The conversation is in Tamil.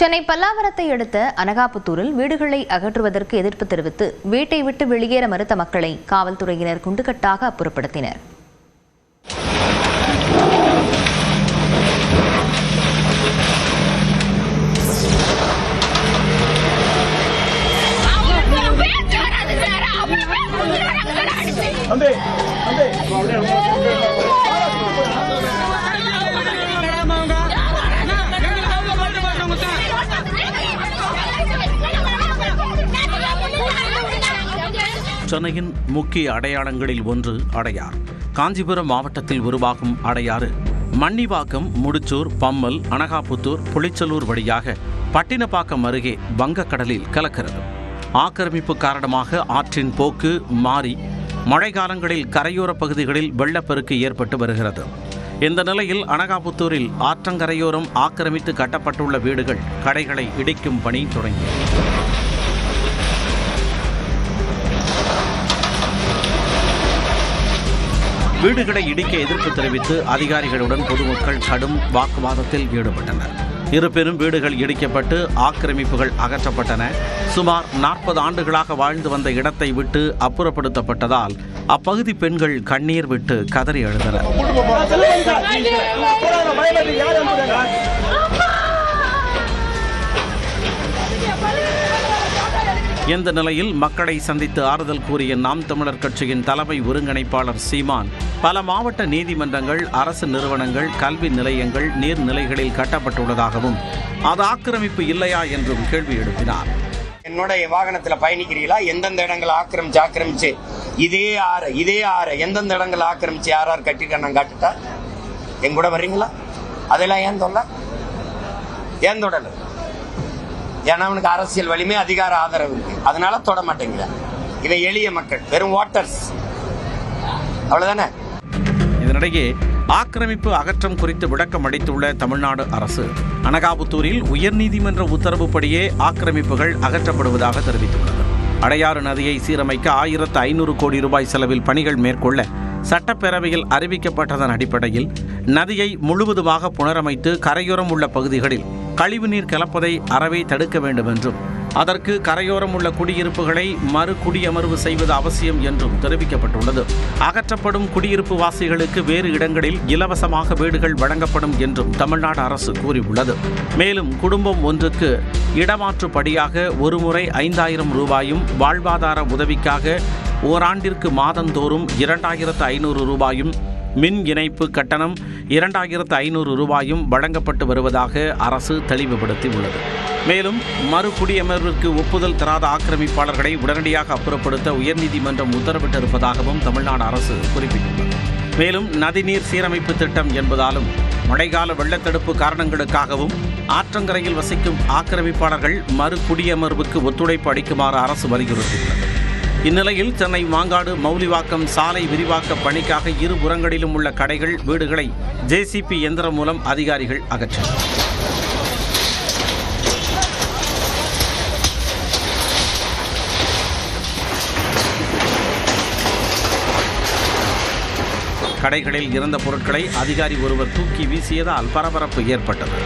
சென்னை பல்லாவரத்தை அடுத்த அனகாபுத்தூரில் வீடுகளை அகற்றுவதற்கு எதிர்ப்பு தெரிவித்து வீட்டை விட்டு வெளியேற மறுத்த மக்களை காவல்துறையினர் குண்டுகட்டாக அப்புறப்படுத்தினர். அந்தே அந்தே சென்னையின் முக்கிய அடையாளங்களில் ஒன்று அடையார். காஞ்சிபுரம் மாவட்டத்தில் உருவாகும் அடையாறு மன்னிவாக்கம் முடிச்சூர் பம்மல் அனகாபுத்தூர் புளிச்சலூர் வழியாக பட்டினப்பாக்கம் அருகே வங்கக்கடலில் கலக்கிறது. ஆக்கிரமிப்பு காரணமாக ஆற்றின் போக்கு மாறி மழைக்காலங்களில் கரையோர பகுதிகளில் வெள்ளப்பெருக்கு ஏற்பட்டு வருகிறது. இந்த நிலையில் அனகாபுத்தூரில் ஆற்றங்கரையோரம் ஆக்கிரமித்து கட்டப்பட்டுள்ள வீடுகள் கடைகளை இடிக்கும் பணி தொடங்கியது. வீடுகளை இடிக்க எதிர்ப்பு தெரிவித்து அதிகாரிகளுடன் பொதுமக்கள் கடும் வாக்குவாதத்தில் ஈடுபட்டனர். இருப்பினும் வீடுகள் இடிக்கப்பட்டு ஆக்கிரமிப்புகள் அகற்றப்பட்டன. சுமார் நாற்பது ஆண்டுகளாக வாழ்ந்து வந்த இடத்தை விட்டு அப்புறப்படுத்தப்பட்டதால் அப்பகுதி பெண்கள் கண்ணீர் விட்டு கதறி எழுந்தனர். இந்த நிலையில் மக்களை சந்தித்து ஆறுதல் கூறிய நாம் தமிழர் கட்சியின் தலைமை ஒருங்கிணைப்பாளர் சீமான் பல மாவட்ட நீதிமன்றங்கள் அரசு நிறுவனங்கள் கல்வி நிலையங்கள் நீர்நிலைகளில் கட்டப்பட்டுள்ளதாகவும் அது ஆக்கிரமிப்பு இல்லையா என்றும் கேள்வி எழுப்பினார். என்னுடைய வாகனத்தில் பயணிக்கிறீங்களா எந்தெந்த இடங்களை ஆக்கிரமிச்சு ஆக்கிரமிச்சு? இதே ஆறு இதே ஆறு எந்தெந்த இடங்களை ஆக்கிரமிச்சு யார் யார் கட்டிருக்கா காட்டுட்டா? எங்க கூட வர்றீங்களா? அதெல்லாம் ஏன் தொல்ல? ஏன் தொடல? ஏன்னா அவனுக்கு அரசியல் வலிமை அதிகார ஆதரவு இருக்கு. அதனால தொட மாட்டேங்கிறான் இதை எளிய மக்கள் வெறும் வாட்டர்ஸ் அவ்வளவுதானே? இதனிடையே ஆக்கிரமிப்பு அகற்றம் குறித்து விளக்கம் அளித்துள்ள தமிழ்நாடு அரசு அனகாபுத்தூரில் உயர்நீதிமன்ற உத்தரவுப்படியே ஆக்கிரமிப்புகள் அகற்றப்படுவதாக தெரிவித்துள்ளது. அடையாறு நதியை சீரமைக்க ஆயிரத்து ஐநூறு கோடி ரூபாய் செலவில் பணிகள் மேற்கொள்ள சட்டப்பேரவையில் அறிவிக்கப்பட்டதன் அடிப்படையில் நதியை முழுவதுமாக புனரமைத்து கரையோரம் உள்ள பகுதிகளில் கழிவுநீர் கலப்பதை அறவே தடுக்க வேண்டும் என்றும் அதற்கு கரையோரம் உள்ள குடியிருப்புகளை மறு குடியமர்வு செய்வது அவசியம் என்றும் தெரிவிக்கப்பட்டுள்ளது. அகற்றப்படும் குடியிருப்பு வாசிகளுக்கு வேறு இடங்களில் இலவசமாக வீடுகள் வழங்கப்படும் என்றும் தமிழ்நாடு அரசு கூறியுள்ளது. மேலும் குடும்பம் ஒன்றுக்கு இடமாற்றுப்படியாக ஒருமுறை ஐந்தாயிரம் ரூபாயும் வாழ்வாதார உதவிக்காக ஓராண்டிற்கு மாதந்தோறும் இரண்டாயிரத்து ஐநூறு ரூபாயும் மின் இணைப்பு கட்டணம் இரண்டாயிரத்து ஐநூறு ரூபாயும் வழங்கப்பட்டு வருவதாக அரசு தெளிவுபடுத்தி உள்ளது மேலும் மறுகுடியமர்வுக்கு ஒப்புதல் தராத ஆக்கிரமிப்பாளர்களை உடனடியாக அப்புறப்படுத்த உயர்நீதிமன்றம் உத்தரவிட்டிருப்பதாகவும் தமிழ்நாடு அரசு குறிப்பிட்டுள்ளது. மேலும் நதிநீர் சீரமைப்பு திட்டம் என்பதாலும் மழைக்கால வெள்ளத்தடுப்பு காரணங்களுக்காகவும் ஆற்றங்கரையில் வசிக்கும் ஆக்கிரமிப்பாளர்கள் மறுகுடியமர்வுக்கு ஒத்துழைப்பு அளிக்குமாறு அரசு வலியுறுத்தியுள்ளது. இந்நிலையில் சென்னை மாங்காடு மௌலிவாக்கம் சாலை விரிவாக்க பணிக்காக இரு புறங்களிலும் உள்ள கடைகள் வீடுகளை ஜேசிபி எந்திரம் மூலம் அதிகாரிகள் அகற்றினர் கடைகளில் இருந்த பொருட்களை அதிகாரி ஒருவர் தூக்கி வீசியதால் பரபரப்பு ஏற்பட்டது.